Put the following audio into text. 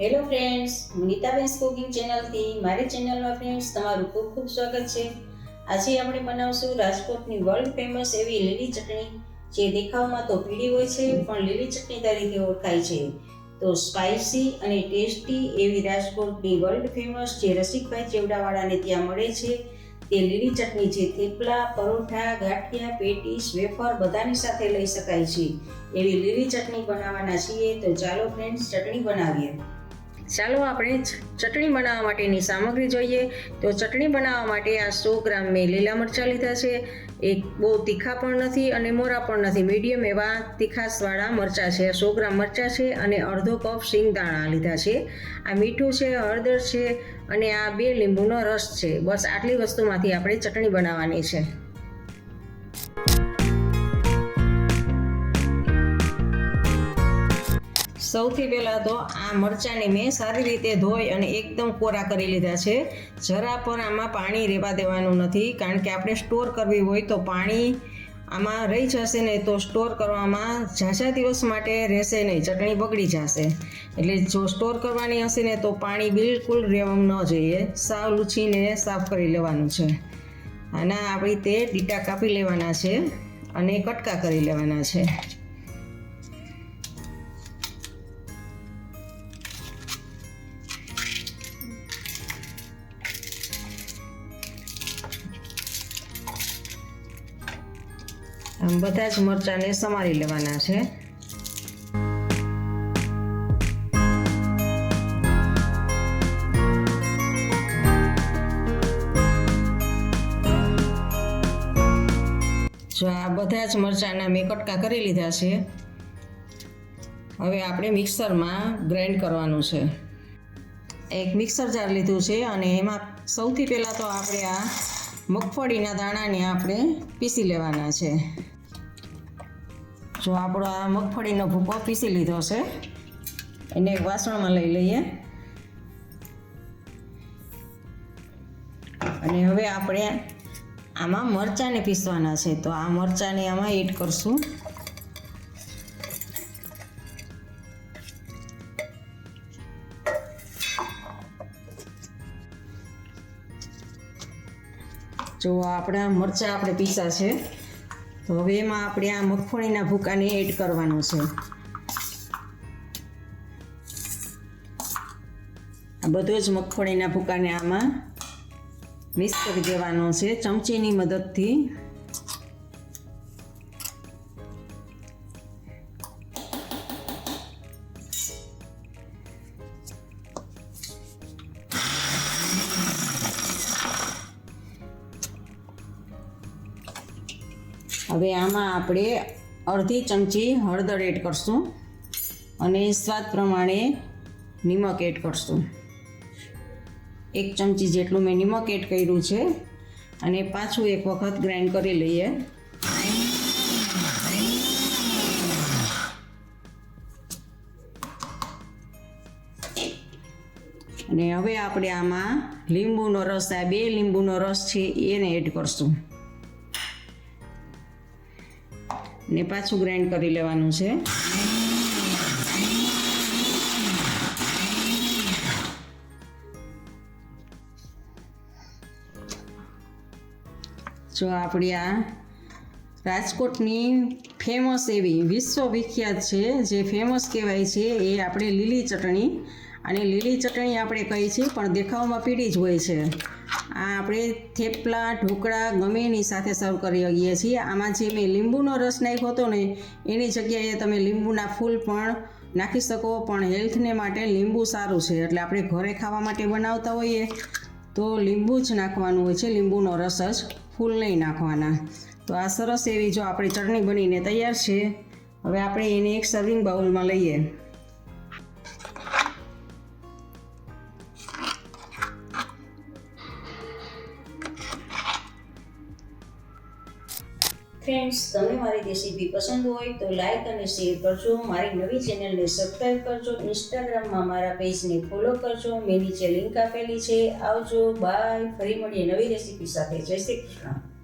Hello friends હું Nitaben cooking ચેનલથી મારી ચેનલમાં ફ્રેન્ડ્સ તમારું ખૂબ ખૂબ સ્વાગત છે. આજે આપણે બનાવશું રાજકોટની વર્લ્ડ ફેમસ એવી લીલી ચટણી. જે દેખાવમાં તો પીળી હોય છે, પણ લીલી ચટણી તરીકે ઓળખાય છે. તો સ્પાઇસી અને ટેસ્ટી એવી રાજકોટની વર્લ્ડ ફેમસ જે રસિકભાઈ ચેવડાવાળાને ત્યાં મળે છે, તે લીલી ચટણી છે થેપલા, પરોઠા, ગાંઠિયા, પેટીસ, વેફર બધાની સાથે લઈ શકાય છે. એવી લીલી ચટણી બનાવવાના છીએ, તો ચાલો ફ્રેન્ડ્સ ચટણી બનાવીએ. ચાલો આપણે ચટણી બનાવવા માટેની સામગ્રી જોઈએ. તો ચટણી બનાવવા માટે આ સો ગ્રામ મેં લીલા મરચાં લીધા છે. એક બહુ તીખા પણ નથી અને મોરા પણ નથી. મીડિયમ એવા તીખાસવાળા મરચાં છે. સો ગ્રામ મરચાં છે અને અડધો કપ દાણા લીધા છે. આ મીઠું છે, હળદર છે અને આ બે લીંબુનો રસ છે. બસ આટલી વસ્તુમાંથી આપણે ચટણી બનાવવાની છે. સૌથી પહેલાં તો આ મરચાંને મેં સારી રીતે ધોઈ અને એકદમ કોરા કરી લીધા છે. જરા પણ આમાં પાણી રહેવા દેવાનું નથી, કારણ કે આપણે સ્ટોર કરવી હોય તો પાણી આમાં રહી જશે ને તો સ્ટોર કરવામાં ઝાઝા દિવસ માટે રહેશે નહીં, ચટણી બગડી જશે. એટલે જો સ્ટોર કરવાની હશે ને તો પાણી બિલકુલ રહેવું ન જોઈએ, સાવ લૂછીને સાફ કરી લેવાનું છે. આના આપણી તે ડીટા કાપી લેવાના છે અને કટકા કરી લેવાના છે. આમ બધા જ મરચાંને સમારી લેવાના છે. જો આ બધા જ મરચાંના મેં કટકા કરી લીધા છે. હવે આપણે મિક્સરમાં ગ્રાઇન્ડ કરવાનું છે. એક મિક્સર જાર લીધું છે અને એમાં સૌથી પહેલાં તો આપણે આ મગફળીના દાણાને આપણે પીસી લેવાના છે. જો આપણો આ મગફળીનો ભૂકો પીસી લીધો છે, એને એક વાસણમાં લઈ લઈએ. અને હવે આપણે આમાં મરચાંને પીસવાના છે, તો આ મરચાંને આમાં એડ કરશું. જો આપણા મરચાં, આપણે પીસા છે. તો હવે એમાં આપણે આ મગફળીના ભૂકાને એડ કરવાનો છે. આ બધો જ મગફળીના ભૂકાને આમાં મિક્સ કરી દેવાનો છે. ચમચીની મદદથી હવે આમાં આપણે અડધી ચમચી હળદર એડ કરશું અને સ્વાદ પ્રમાણે નિમક એડ કરશું. એક ચમચી જેટલું મેં નિમક એડ કર્યું છે અને પાછું એક વખત ગ્રાઇન્ડ કરી લઈએ. અને હવે આપણે આમાં લીંબુનો રસ, આ બે લીંબુનો રસ છે એને એડ કરશું. ને પાછું ગ્રાઇન્ડ કરી લેવાનું છે. જો આપણી આ રાજકોટની ફેમસ એવી વિશ્વ વિખ્યાત છે, જે ફેમસ કહેવાય છે, એ આપણે લીલી ચટણી અને લીલી ચટણી આપણે કહી છીએ, પણ દેખાવમાં પીળી જ હોય છે. આ આપણે થેપલા, ઢોકળા ગમે એની સાથે સર્વ કરી શકીએ છીએ. આમાં જે મેં લીંબુનો રસ નાખ્યો હતો ને, એની જગ્યાએ તમે લીંબુના ફૂલ પણ નાખી શકો, પણ હેલ્થને માટે લીંબુ સારું છે. એટલે આપણે ઘરે ખાવા માટે બનાવતા હોઈએ, તો લીંબુ જ નાખવાનું હોય છે. લીંબુનો રસ જ ફૂલ નહીં નાખવાના. તો આ સરસ એવી જો આપણી ચટણી બનીને તૈયાર છે. હવે આપણે એને એક સર્વિંગ બાઉલમાં લઈએ. ફ્રેન્ડ્સ તમને મારી રેસીપી પસંદ હોય તો લાઈક અને શેર કરજો. મારી નવી ચેનલને સબસ્ક્રાઈબ કરજો. ઇન્સ્ટાગ્રામમાં મારા પેજને ફોલો કરજો. મેં નીચે લિંક આપેલી છે. આવજો. બાય ફરી મળીએ નવી રેસીપી સાથે. જય શ્રી કૃષ્ણ.